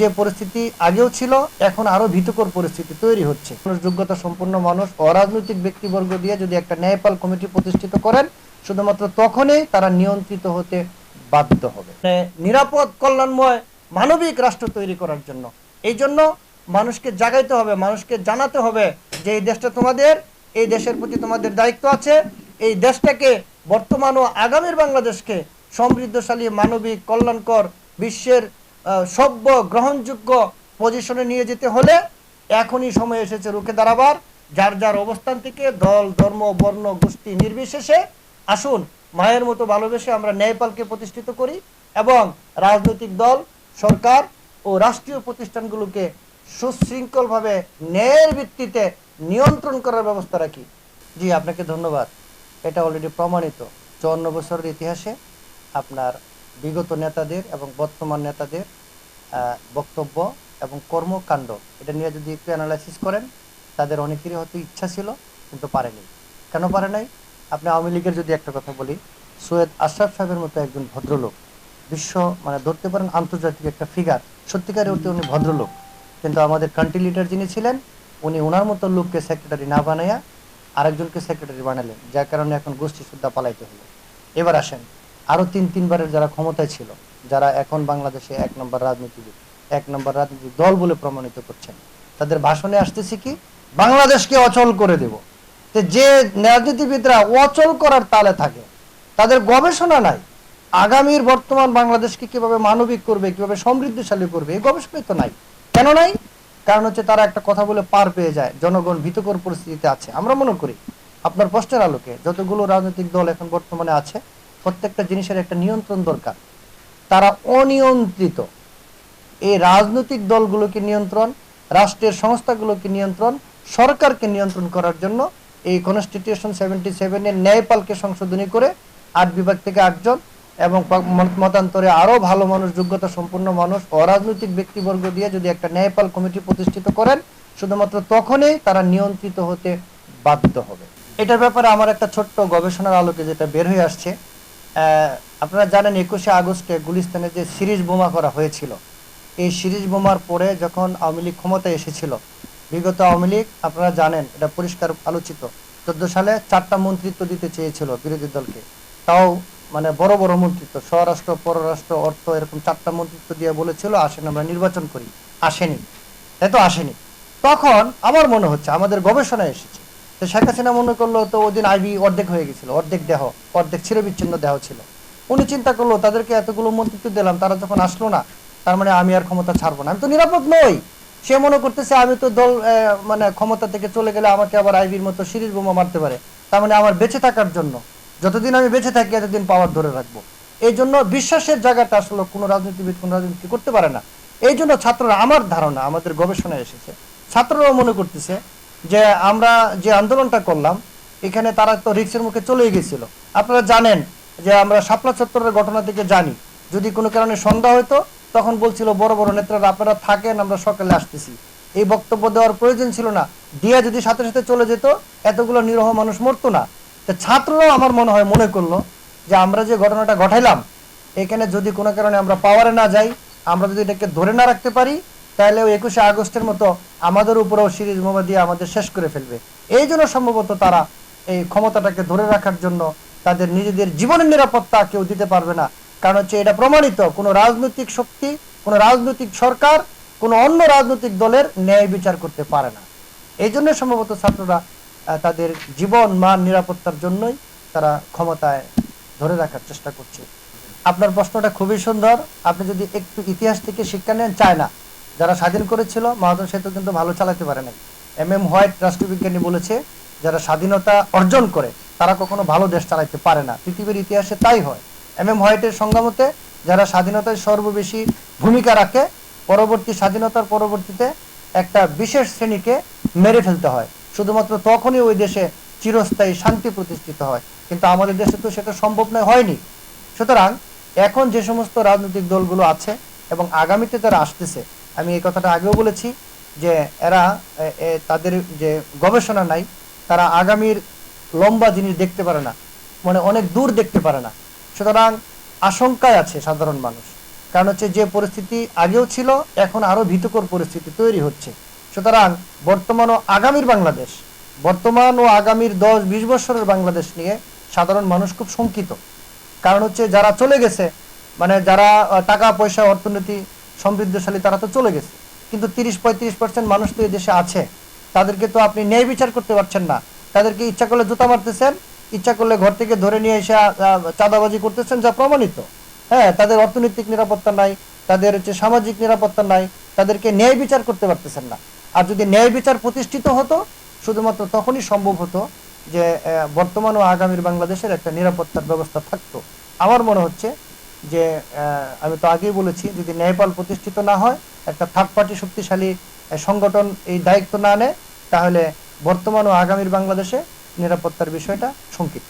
যে পরিস্থিতি আগেও ছিল, এখন আরও ভীতকর পরিস্থিতি তৈরি হচ্ছে। যোগ্যতা সম্পন্ন মানুষ, অরাজনৈতিক ব্যক্তিবর্গ দিয়ে যদি একটা ন্যায়পাল কমিটি প্রতিষ্ঠিত করেন, শুধুমাত্র তখনই তারা নিয়ন্ত্রিত হতে বাধ্য হবে। মানে নিরাপদ, কল্যাণময়, মানবিক রাষ্ট্র তৈরি করার জন্য। এই জন্য মানুষকে জাগাইতে হবে, মানুষকে জানাতে হবে যে এই দেশটা তোমাদের, এই দেশের প্রতি তোমাদের দায়িত্ব আছে, এই দেশটাকে বর্তমান ও আগামীর বাংলাদেশকে সমৃদ্ধশালী, মানবিক, কল্যাণকর বিশ্বের সভ্য গ্রহণযোগ্য পজিশনে নিয়ে যেতে হলে এখনই সময় এসেছে রুখে দাঁড়াবার। যার যার অবস্থান থেকে দল, ধর্ম, বর্ণ, গোষ্ঠী নির্বিশেষে আসুন, মায়ের মতো ভালোবেসে আমরা ন্যায়পালকে প্রতিষ্ঠিত করি এবং রাজনৈতিক দল, সরকার ও রাষ্ট্রীয় প্রতিষ্ঠানগুলোকে সুশৃঙ্খলভাবে ন্যায়ের ভিত্তিতে নিয়ন্ত্রণ করার ব্যবস্থা রাখি। জি, আপনাকে ধন্যবাদ। এটা অলরেডি প্রমাণিত। চুয়ান্ন বছরের ইতিহাসে আপনার বিগত নেতাদের এবং বর্তমান নেতাদের বক্তব্য এবং কর্মকাণ্ড, এটা নিয়ে যদি একটু অ্যানালাইসিস করেন, তাদের অনেকেরই হয়তো ইচ্ছা ছিল, কিন্তু পারেনি। কেন পারে নাই? আপনি আওয়ামী লীগের যদি একটা কথা বলি, সৈয়দ আশরাফ সাহেবের মতো একজন ভদ্রলোক, বিশ্ব মানে ধরতে পারেন আন্তর্জাতিক একটা ফিগার সত্যিকারের অর্থে উনি ভদ্রলোক। কিন্তু আমাদের কান্ট্রি লিডার যিনি ছিলেন, উনি ওনার মতো লোককে সেক্রেটারি না বানাইয়া আরেকজনকে সেক্রেটারি বানালেন, যার কারণে এখন গোষ্ঠী শুদ্ধা পালাইতে হলো। এবার আসেন আরও তিন, তিনবারের যারা ক্ষমতায় ছিল, যারা এখন বাংলাদেশে এক নম্বর রাজনীতিবিদ এক নম্বর রাজনীতিক দল বলে প্রমাণিত করছেন, তাদের ভাষণে আসতেছি কি, বাংলাদেশকে অচল করে দেব। যে রাজনীতিবিদরা অচল করার তালে থাকে, তাদের গবেষণা নাই, আগামীর বর্তমান বাংলাদেশকে কীভাবে মানবিক করবে, কীভাবে সমৃদ্ধশালী করবে এই গবেষণাই তো নাই। কেন নাই? কারণ হচ্ছে তারা একটা কথা বলে পার পেয়ে যায়, জনগণ ভীতকর পরিস্থিতিতে আছে। আমরা মনে করি, আপনার প্রশ্নের আলোকে যতগুলো রাজনৈতিক দল এখন বর্তমানে আছে প্রত্যেকটা জিনিসের একটা নিয়ন্ত্রণ দরকার। তারা অনিয়ন্ত্রিত। এই রাজনৈতিক দলগুলোকে নিয়ন্ত্রণ, রাষ্ট্রের সংস্থাগুলোকে নিয়ন্ত্রণ, সরকারকে নিয়ন্ত্রণ করার জন্য এই কনস্টিটিউশন সেভেন্টি সেভেনের ন্যায়পালকে সংশোধনী করে আট বিভাগ থেকে আটজন এবং মতান্তরে আরও ভালো মানুষ যোগ্যতা সম্পন্ন মানুষ, অরাজনৈতিক ব্যক্তিবর্গ দিয়ে যদি একটা ন্যায়পাল কমিটি প্রতিষ্ঠিত করেন, শুধুমাত্র তখনই তারা নিয়ন্ত্রিত হতে বাধ্য হবে। এটার ব্যাপারে আমার একটা ছোট্ট গবেষণার আলোকে যেটা বের হয়ে আসছে আপনারা জানেন একুশে আগস্টে গুলিস্তানে যে সিরিজ বোমা করা হয়েছিল, এই সিরিজ বোমার পরে যখন আওয়ামী লীগ ক্ষমতায় এসেছিল, বিগত আওয়ামী লীগ, আপনারা জানেন, এটা পরিষ্কার আলোচিত, চোদ্দ সালে চারটা মন্ত্রিত্ব দিতে চেয়েছিল বিরোধী দলকে। তাও মানে বড় বড় মন্ত্রিত্ব, স্বরাষ্ট্র, পররাষ্ট্র, অর্থ, এরকম চারটা মন্ত্রিত্ব দিয়ে বলেছিল, আসেন আমরা নির্বাচন করি। আসেনি। তাই তো আসেনি। তখন আমার মনে হচ্ছে, আমাদের গবেষণায় এসেছে তো শেখ হাসিনা মনে করল তো ওই দিন আইবি অর্ধেক হয়ে গেছিল, অর্ধেক দেহ, অর্ধেক ছিঁড়ে বিচ্ছিন্ন দেহ ছিল। উনি চিন্তা করল, তাদেরকে এতগুলো মন্ত্রিত্ব দিলাম, তারা যখন আসলো না, তার মানে আমি আর ক্ষমতা ছাড়বো না। আমি তো নিরাপদ নই। সে মনে করতেছে আমি তো দল মানে ক্ষমতা থেকে চলে গেলে আমাকে আবার আইবির মতো সিরিজ বোমা মারতে পারে। তার মানে আমার বেঁচে থাকার জন্য, যতদিন আমি বেঁচে থাকি এতদিন পাওয়ার ধরে রাখব। এই জন্য বিশ্বাসের জায়গাটা আসলে কোনো রাজনীতিবিদ, কোনো রাজনীতি করতে পারে না। এই জন্য ছাত্ররা, আমার ধারণা, আমাদের গবেষণায় এসেছে, ছাত্ররাও মনে করতেছে যে আমরা যে আন্দোলনটা করলাম, এখানে তারা তো রিক্সের মুখে চলেই গেছিল। আপনারা জানেন যে আমরা শাপলা চত্বরের ঘটনা থেকে জানি। যদি কোনো কারণে সন্ধ্যা হতো তখন বলছিল, বড় বড় নেতারা, আপনারা থাকেন, আমরা সকালে আসতেছি। এই বক্তব্য দেওয়ার প্রয়োজন ছিল না। দিয়া যদি সাথে সাথে চলে যেত, এতগুলো নিরহ মানুষ মরতো না। তো ছাত্ররাও আমার মনে হয় মনে করল যে আমরা যে ঘটনাটা ঘটাইলাম, এখানে যদি কোনো কারণে আমরা পাওয়ারে না যাই, আমরা যদি এটাকে ধরে না রাখতে পারি তাহলে ওই একুশে আগস্টের মতো আমাদের উপরেও সিরিজ বোমা দিয়ে আমাদের শেষ করে ফেলবে। এই জন্য সম্ভবত তারা এই ক্ষমতাটাকে ধরে রাখার জন্য তাদের নিজেদের জীবনের নিরাপত্তা কেউ দিতে পারবে না। কারণ হচ্ছে এটা প্রমাণিত, কোনো রাজনৈতিক শক্তি, কোনো রাজনৈতিক সরকার, কোনো অন্য রাজনৈতিক দলের ন্যায় বিচার করতে পারে না। এই জন্য সম্ভবত ছাত্ররা তাদের জীবন, মান, নিরাপত্তার জন্যই তারা ক্ষমতায় ধরে রাখার চেষ্টা করছে। আপনার প্রশ্নটা খুবই সুন্দর। আপনি যদি একটু ইতিহাস থেকে শিক্ষা নেন, চায়না। যারা স্বাধীন করেছিল, মহাজন সেতু কিন্তু ভালো চালাতে পারে নাই। এম এম হোয়াইট রাষ্ট্রবিজ্ঞানী বলেছে, যারা স্বাধীনতা অর্জন করে, তারা কখনো ভালো দেশ চালাতে পারে না। পৃথিবীর ইতিহাসে তাই হয়। এম এম হোয়াইটের সংজ্ঞামতে যারা স্বাধীনতায় সর্ববেশি ভূমিকা রাখে, পরবর্তী স্বাধীনতার পরবর্তীতে একটা বিশেষ শ্রেণীকে মেরে ফেলতে হয়। শুধুমাত্র তখনই ওই দেশে চিরস্থায়ী শান্তি প্রতিষ্ঠিত হয়। কিন্তু আমাদের দেশে তো সেটা সম্ভব নয়, হয়নি। সুতরাং এখন যে সমস্ত রাজনৈতিক দলগুলো আছে এবং আগামীতে তারা আসতেছে আমি এই কথাটা আগেও বলেছি যে এরা তাদের যে গবেষণা নাই, তারা আগামীর লম্বা জিনিস দেখতে পারে না মানে অনেক দূর দেখতে পারে না। সুতরাং আশঙ্কায় আছে সাধারণ মানুষ। কারণ হচ্ছে যে পরিস্থিতি আগেও ছিল, এখন আরও ভীতকর পরিস্থিতি তৈরি হচ্ছে। সুতরাং বর্তমান ও আগামীর বাংলাদেশ, বর্তমান ও আগামীর দশ বিশ বছরের বাংলাদেশ নিয়ে সাধারণ মানুষ খুব শঙ্কিত। কারণ হচ্ছে যারা চলে গেছে মানে যারা টাকা, পয়সা, অর্থনীতি সমৃদ্ধশালী তারা তো চলে গেছে। কিন্তু তিরিশ পঁয়ত্রিশ পার্সেন্ট মানুষ তো এই দেশে আছে। তাদেরকে তো আপনি ন্যায় বিচার করতে পারছেন না। তাদেরকে ইচ্ছা করলে জুতা মারতেছেন, ইচ্ছা করলে ঘর থেকে ধরে নিয়ে এসে চাঁদাবাজি করতেছেন যা প্রমাণিত। হ্যাঁ তাদের অর্থনৈতিক নিরাপত্তা নাই, তাদের হচ্ছে সামাজিক নিরাপত্তা নাই, তাদেরকে ন্যায় বিচার করতে পারতেছেন না। আর যদি ন্যায় বিচার প্রতিষ্ঠিত হতো, শুধুমাত্র তখনই সম্ভব হতো যে বর্তমান ও আগামীর বাংলাদেশের একটা নিরাপত্তার ব্যবস্থা থাকতো। আমার মনে হচ্ছে যে আমি তো আগেই বলেছি, যদি নেপাল প্রতিষ্ঠিত না হয়, একটা থার্ড পার্টি শক্তিশালী সংগঠন এই দায়িত্ব না নেয়, তাহলে বর্তমান ও আগামীর বাংলাদেশে নিরাপত্তার বিষয়টা শঙ্কিত।